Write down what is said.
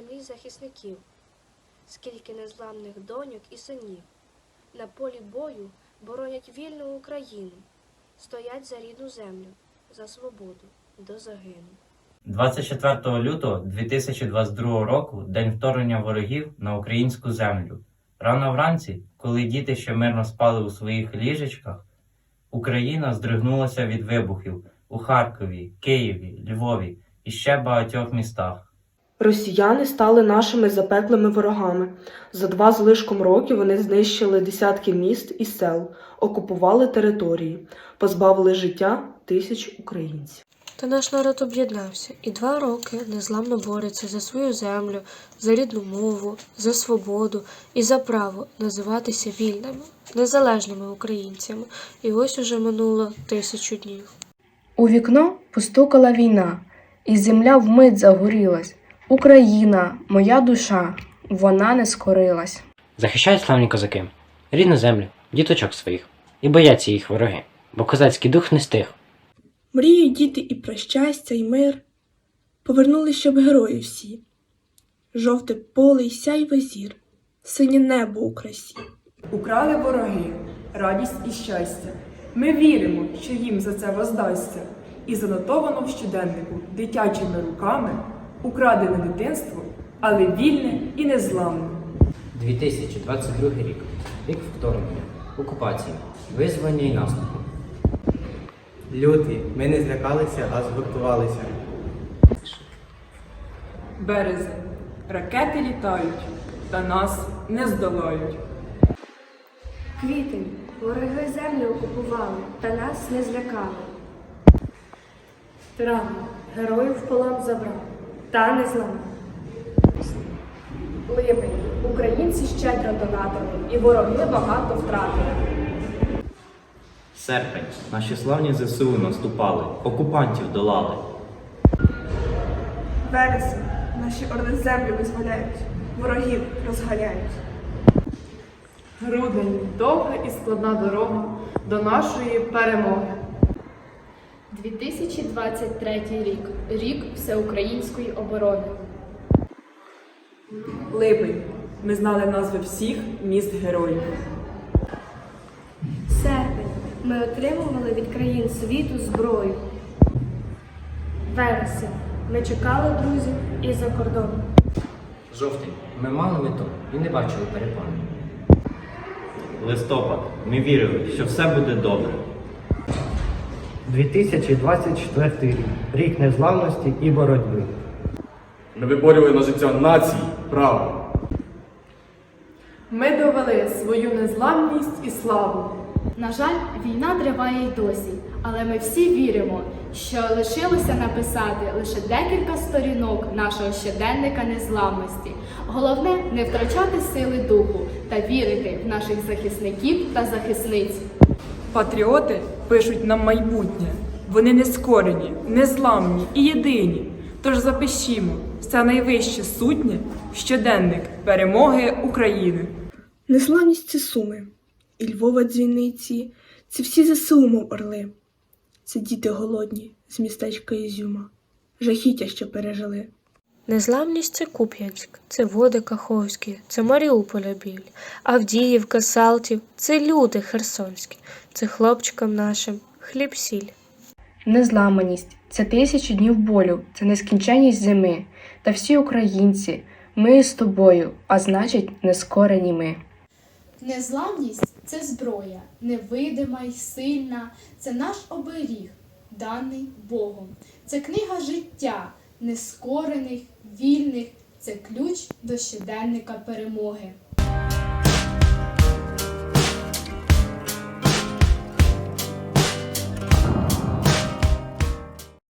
землі захисників, скільки незламних доньок і синів на полі бою боронять вільну Україну, стоять за рідну землю, за свободу до загину. 24 лютого 2022 року день вторгнення ворогів на українську землю. Рано вранці, коли діти ще мирно спали у своїх ліжечках, Україна здригнулася від вибухів у Харкові, Києві, Львові і ще багатьох містах. Росіяни стали нашими запеклими ворогами. За два з лишком років вони знищили десятки міст і сел, окупували території, позбавили життя тисяч українців. Та наш народ об'єднався і два роки незламно бореться за свою землю, за рідну мову, за свободу і за право називатися вільними, незалежними українцями. І ось уже минуло тисячу днів. У вікно постукала війна, і земля вмить загорілась. Україна, моя душа, вона не скорилась. Захищають славні козаки, рідну землю, діточок своїх, і бояться їх вороги, бо козацький дух не стих. Мріють діти і про щастя, і мир. Повернули, щоб герої всі. Жовте поле й сяйве зір, синє небо у красі. Украли вороги, радість і щастя. Ми віримо, що їм за це воздасться. І занотовано в щоденнику дитячими руками украдене дитинство, але вільне і незламне. 2022 рік. Рік вторгнення, окупації, визволення і наступу. Лютий, ми не злякалися, а згуртувалися. Березень. Ракети літають, та нас не здолають. Квітень, вороги землю окупували, та нас не злякали. Травень, героїв в полон забрав, та не зламав. Липень. Українці щедро донатили, і вороги багато втратили. Серпень. Наші славні ЗСУ наступали, окупантів долали. Вересень, наші орди землю визволяють, ворогів розганяють. Грудень довга і складна дорога до нашої перемоги. 2023 рік. Рік всеукраїнської оборони. Липень. Ми знали назви всіх міст героїв. Серпень. Ми отримували від країн світу зброю. Вересень. Ми чекали друзів і за кордоном. Жовтень. Ми мали мету і не бачили перепон. Листопад. Ми вірили, що все буде добре. 2024 рік. Рік незламності і боротьби. Ми виборювали на життя нації право. Ми довели свою незламність і славу. На жаль, війна триває й досі, але ми всі віримо, що лишилося написати лише декілька сторінок нашого щоденника незламності. Головне не втрачати сили духу та вірити в наших захисників та захисниць. Патріоти пишуть нам майбутнє. Вони нескорені, незламні і єдині. Тож запишімо все найвище сутнє щоденник перемоги України. Незламність це суми, і Львова дзвіниці, це всі ЗСУ, мов орли. Це діти голодні з містечка Ізюма, жахіття, що пережили. Незламність це Куп'янськ, це води Каховські, це Маріуполя біль, Авдіївка, Салтів, це люди херсонські, це хлопчикам нашим хліб сіль. Незламаність це тисячі днів болю, це нескінченність зими. Та всі українці, ми з тобою, а значить, нескорені ми. Незламність це зброя, невидима й сильна, це наш оберіг, даний Богом. Це книга життя, нескорених, вільних, це ключ до щоденника перемоги.